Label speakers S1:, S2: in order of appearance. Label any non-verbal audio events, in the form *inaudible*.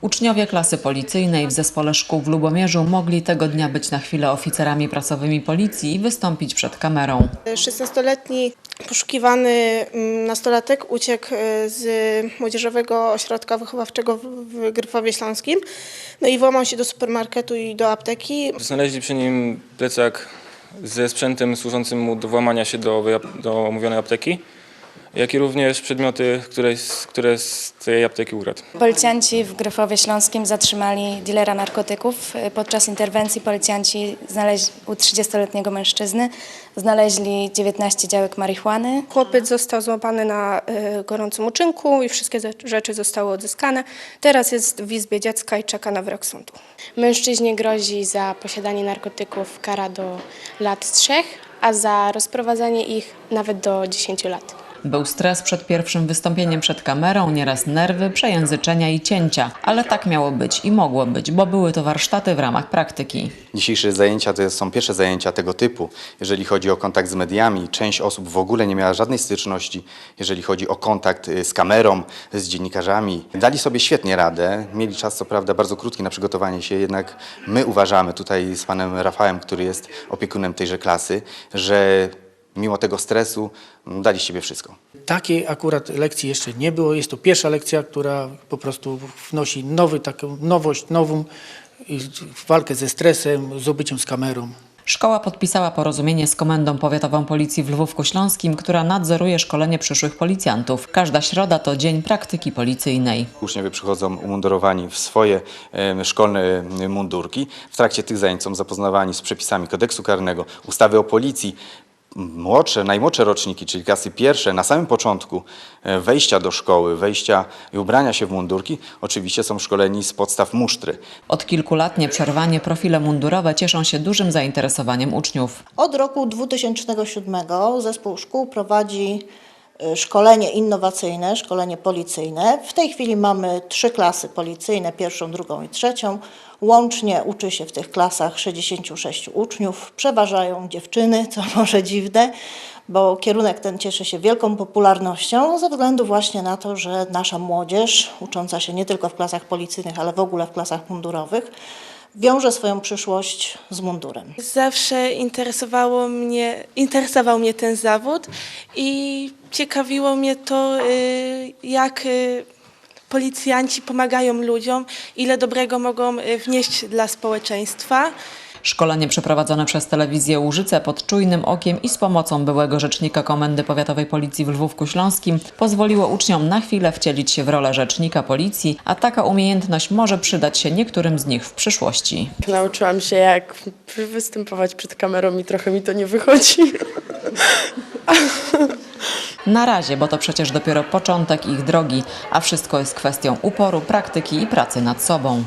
S1: Uczniowie klasy policyjnej w zespole szkół w Lubomierzu mogli tego dnia być na chwilę oficerami prasowymi policji i wystąpić przed kamerą.
S2: 16-letni poszukiwany mm, nastolatek uciekł e, z Młodzieżowego Ośrodka Wychowawczego w- Gryfowie Śląskim. No i włamał się do supermarketu i do apteki.
S3: Znaleźli przy nim plecak ze sprzętem służącym mu do włamania się do, do omówionej apteki, jak i również przedmioty, które, z- które z tej apteki ukradł.
S4: Policjanci w Gryfowie Śląskim zatrzymali dilera narkotyków. Podczas interwencji policjanci znaleźli u 30-letniego mężczyzny znaleźli 19 działek marihuany.
S5: Chłopiec został złapany na y, gorącym uczynku i wszystkie ze- rzeczy zostały odzyskane. Teraz jest w izbie dziecka i czeka na wyrok sądu.
S6: Mężczyźnie grozi za posiadanie narkotyków kara do lat trzech, a za rozprowadzanie ich nawet do 10 lat.
S1: Był stres przed pierwszym wystąpieniem przed kamerą, nieraz nerwy, przejęzyczenia i cięcia. Ale tak miało być i mogło być, bo były to warsztaty w ramach praktyki.
S7: Dzisiejsze zajęcia to są pierwsze zajęcia tego typu. Jeżeli chodzi o kontakt z mediami, część osób w ogóle nie miała żadnej styczności. Jeżeli chodzi o kontakt y, z kamerą, z dziennikarzami, dali sobie świetnie radę. Mieli czas, co prawda, bardzo krótki na przygotowanie się, jednak my uważamy tutaj z panem Rafałem, który jest opiekunem tejże klasy, że mimo tego stresu m, dali z siebie wszystko.
S8: Takiej akurat lekcji jeszcze nie było. Jest to pierwsza lekcja, która po prostu wnosi nowy, taką nowość, nową walkę ze stresem, z obyciem z kamerą.
S1: Szkoła podpisała porozumienie z Komendą Powiatową Policji w Lwówku Śląskim, która nadzoruje szkolenie przyszłych policjantów. Każda środa to dzień praktyki policyjnej.
S7: Uczniowie przychodzą umundurowani w swoje em, szkolne mundurki. W trakcie tych zajęć są zapoznawani z przepisami kodeksu karnego, ustawy o policji. Młodsze, najmłodsze roczniki, czyli klasy pierwsze, na samym początku e, wejścia do szkoły, wejścia i ubrania się w mundurki, oczywiście są szkoleni z podstaw musztry.
S1: Od kilku lat nieprzerwanie profile mundurowe cieszą się dużym zainteresowaniem uczniów.
S9: Od roku 2007 zespół szkół prowadzi szkolenie innowacyjne, szkolenie policyjne. W tej chwili mamy trzy klasy policyjne, pierwszą, drugą i trzecią. Łącznie uczy się w tych klasach 66 uczniów. Przeważają dziewczyny, *laughs* co może dziwne, bo kierunek ten cieszy się wielką popularnością ze względu właśnie na to, że nasza młodzież, ucząca się nie tylko w klasach policyjnych, ale w ogóle w klasach mundurowych, wiąże swoją przyszłość z mundurem.
S2: Zawsze interesowało mnie, interesował mnie ten zawód i ciekawiło mnie to, y, jak y, policjanci pomagają ludziom, ile dobrego mogą y, wnieść dla społeczeństwa.
S1: Szkolenie przeprowadzone przez telewizję Łużyce pod czujnym okiem i z pomocą byłego rzecznika Komendy Powiatowej Policji w Lwówku Śląskim pozwoliło uczniom na chwilę wcielić się w rolę rzecznika policji, a taka umiejętność może przydać się niektórym z nich w przyszłości.
S10: Nauczyłam się, jak występować przed kamerą i trochę mi to nie wychodzi. *laughs* *laughs*
S1: Na razie, bo to przecież dopiero początek ich drogi, a wszystko jest kwestią uporu, praktyki i pracy nad sobą.